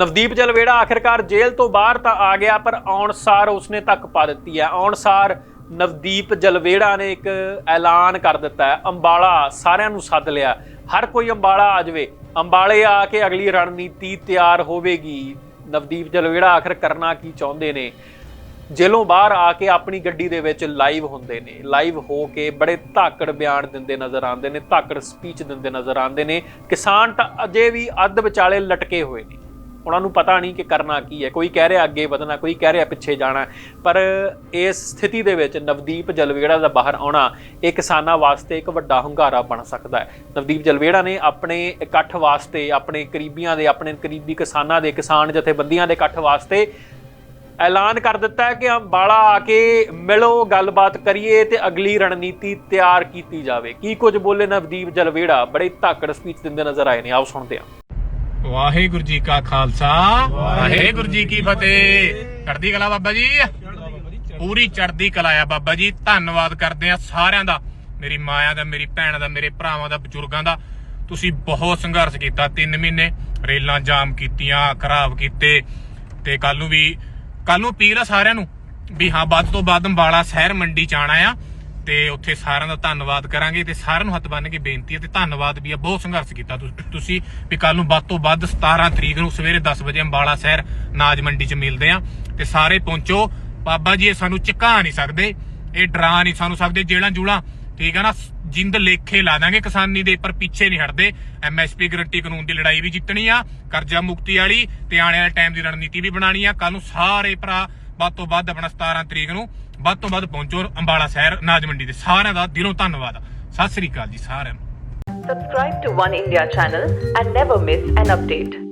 ਨਵਦੀਪ ਜਲਵੇੜਾ ਆਖਿਰਕਾਰ ਜੇਲ੍ਹ ਤੋਂ ਬਾਹਰ ਤਾਂ ਆ ਗਿਆ, ਪਰ ਆਉਣ ਸਾਰ ਉਸਨੇ ਤੱਕ ਪਾ ਦਿੱਤੀ ਹੈ। ਆਉਣ ਸਾਰ ਨਵਦੀਪ ਜਲਵੇੜਾ ਨੇ ਇੱਕ ਐਲਾਨ ਕਰ ਦਿੱਤਾ ਹੈ। ਅੰਬਾਲਾ ਸਾਰਿਆਂ ਨੂੰ ਸੱਦ ਲਿਆ। ਹਰ ਕੋਈ ਅੰਬਾਲਾ ਆ ਜਾਵੇ। ਅੰਬਾਲੇ ਆ ਕੇ ਅਗਲੀ ਰਣਨੀਤੀ ਤਿਆਰ ਹੋਵੇਗੀ। ਨਵਦੀਪ ਜਲਵੇੜਾ ਆਖਰ ਕਰਨਾ ਕੀ ਚਾਹੁੰਦੇ ਨੇ? ਜੇਲੋਂ ਬਾਹਰ ਆ ਕੇ ਆਪਣੀ ਗੱਡੀ ਦੇ ਵਿੱਚ ਲਾਈਵ ਹੁੰਦੇ ਨੇ। ਲਾਈਵ ਹੋ ਕੇ ਬੜੇ ਧਾਕੜ ਬਿਆਨ ਦਿੰਦੇ ਨਜ਼ਰ ਆਉਂਦੇ ਨੇ, ਧਾਕੜ ਸਪੀਚ ਦਿੰਦੇ ਨਜ਼ਰ ਆਉਂਦੇ ਨੇ। ਕਿਸਾਨ ਤਾਂ ਅਜੇ ਵੀ ਅੱਧ ਵਿਚਾਲੇ ਲਟਕੇ ਹੋਏ ਨੇ। ਉਹਨਾਂ ਨੂੰ ਪਤਾ ਨਹੀਂ ਕਿ ਕਰਨਾ ਕੀ ਹੈ। ਕੋਈ ਕਹਿ ਰਿਹਾ ਅੱਗੇ ਵਧਣਾ, ਕੋਈ ਕਹਿ ਰਿਹਾ ਪਿੱਛੇ ਜਾਣਾ। ਪਰ ਇਸ ਸਥਿਤੀ ਦੇ ਵਿੱਚ ਨਵਦੀਪ ਜਲਵੇੜਾ ਦਾ ਬਾਹਰ ਆਉਣਾ ਇਹ ਕਿਸਾਨਾਂ ਵਾਸਤੇ ਇੱਕ ਵੱਡਾ ਹੁੰਗਾਰਾ ਬਣ ਸਕਦਾ ਹੈ। ਨਵਦੀਪ ਜਲਵੇੜਾ ਨੇ ਆਪਣੇ ਇਕੱਠ ਵਾਸਤੇ, ਆਪਣੇ ਕਰੀਬੀਆਂ ਦੇ, ਆਪਣੇ ਕਰੀਬੀ ਕਿਸਾਨਾਂ ਦੇ, ਕਿਸਾਨ ਜਥੇਬੰਦੀਆਂ ਦੇ ਇਕੱਠ ਵਾਸਤੇ ਐਲਾਨ ਕਰ ਦਿੱਤਾ ਹੈ ਕਿ ਅੰਬਾਲਾ ਆ ਕੇ ਮਿਲੋ, ਗੱਲਬਾਤ ਕਰੀਏ ਤੇ ਅਗਲੀ ਰਣਨੀਤੀ ਤਿਆਰ ਕੀਤੀ ਜਾਵੇ। ਕੀ ਕੁਝ ਬੋਲੇ ਨਵਦੀਪ ਜਲਵੇੜਾ? ਬੜੇ ਧਾਕੜ ਸਪੀਚ ਦਿੰਦੇ ਨਜ਼ਰ ਆਏ ਨੇ। ਆਓ ਸੁਣਦੇ ਹਾਂ। ਵਾਹਿਗੁਰੂ ਜੀ ਕਾ ਖਾਲਸਾ। ਵਾਹਿਗੁਰੂ ਜੀ ਕੀ ਫਤਿਹ। ਚੜ੍ਹਦੀ ਕਲਾ ਬਾਬਾ ਜੀ। ਪੂਰੀ ਚੜ੍ਹਦੀ ਕਲਾ ਆ ਬਾਬਾ ਜੀ। ਧੰਨਵਾਦ ਕਰਦੇ ਆ ਸਾਰਿਆਂ ਦਾ। ਮੇਰੀ ਮਾਇਆ ਦਾ ਮੇਰੀ ਭੈਣਾਂ ਦਾ ਮੇਰੇ ਭਰਾਵਾਂ ਦਾ ਬਜ਼ੁਰਗਾਂ ਦਾ। ਤੁਸੀਂ ਬਹੁਤ ਸੰਘਰਸ਼ ਕੀਤਾ। 3 ਮਹੀਨੇ ਰੇਲਾਂ ਜਾਮ ਕੀਤੀਆਂ ਖਰਾਬ ਕੀਤੇ। ਤੇ ਕੱਲ ਨੂੰ ਵੀ ਕੱਲ ਨੂੰ ਅਪੀਲ ਆ ਸਾਰਿਆਂ ਨੂੰ। ਵੀ ਹਾਂ ਵੱਧ ਤੋਂ ਵੱਧ ਅੰਬਾਲਾ ਸ਼ਹਿਰ ਮੰਡੀ ਚ ਆਣਾ ਆ। ਤੇ ਉੱਥੇ ਸਾਰਿਆਂ ਦਾ ਧੰਨਵਾਦ ਕਰਾਂਗੇ ਤੇ ਸਾਰਿਆਂ ਨੂੰ ਹੱਥ ਬੰਨ ਕੇ ਬੇਨਤੀ ਹੈ ਤੇ ਧੰਨਵਾਦ ਵੀ ਆ, ਬਹੁਤ ਸੰਘਰਸ਼ ਕੀਤਾ ਤੁਸੀਂ ਵੀ ਕੱਲ ਨੂੰ ਵੱਧ ਤੋਂ ਵੱਧ 17 ਤਰੀਕ ਨੂੰ ਸਵੇਰੇ 10 ਵਜੇ ਅੰਬਾਲਾ ਸ਼ਹਿਰ ਨਾਜ ਮੰਡੀ ਚ ਮਿਲਦੇ ਆ ਤੇ ਸਾਰੇ ਪਹੁੰਚੋ। ਬਾਬਾ ਜੀ, ਇਹ ਸਾਨੂੰ ਝੁਕਾ ਨਹੀਂ ਸਕਦੇ, ਇਹ ਡਰਾ ਨਹੀਂ ਸਾਨੂੰ ਸਕਦੇ ਜੇਲਾਂ ਜੂਲਾਂ, ਠੀਕ ਆ ਨਾ ਜਿੰਦ ਲੇਖੇ ਲਾ ਦਾਂਗੇ ਕਿਸਾਨੀ ਦੇ, ਪਰ ਪਿੱਛੇ ਨਹੀਂ ਹਟਦੇ। ਐਮਐਸਪੀ ਗਰੰਟੀ ਕਾਨੂੰਨ ਦੀ ਲੜਾਈ ਵੀ ਜਿੱਤਣੀ ਆ, ਕਰਜ਼ਾ ਮੁਕਤੀ ਵਾਲੀ ਤੇ ਆਉਣ ਵਾਲੇ ਟਾਈਮ ਦੀ ਰਣਨੀਤੀ ਵੀ ਬਣਾਣੀ ਆ। ਕੱਲ ਨੂੰ ਸਾਰੇ ਭਰਾ ਵੱਧ ਤੋਂ ਵੱਧ ਆਪਣਾ 17 ਤਰੀਕ ਨੂੰ ਵੱਧ ਤੋਂ ਵੱਧ ਪਹੁੰਚੋ ਅੰਬਾਲਾ ਸ਼ਹਿਰ ਨਾਜ ਮੰਡੀ ਦੇ ਸਾਰਿਆਂ ਦਾ ਦਿਲੋਂ ਧੰਨਵਾਦ। ਸਤਿ ਸ੍ਰੀ ਅਕਾਲ ਜੀ ਸਾਰਿਆਂ ਨੂੰ। Subscribe to One India channel and never miss an update.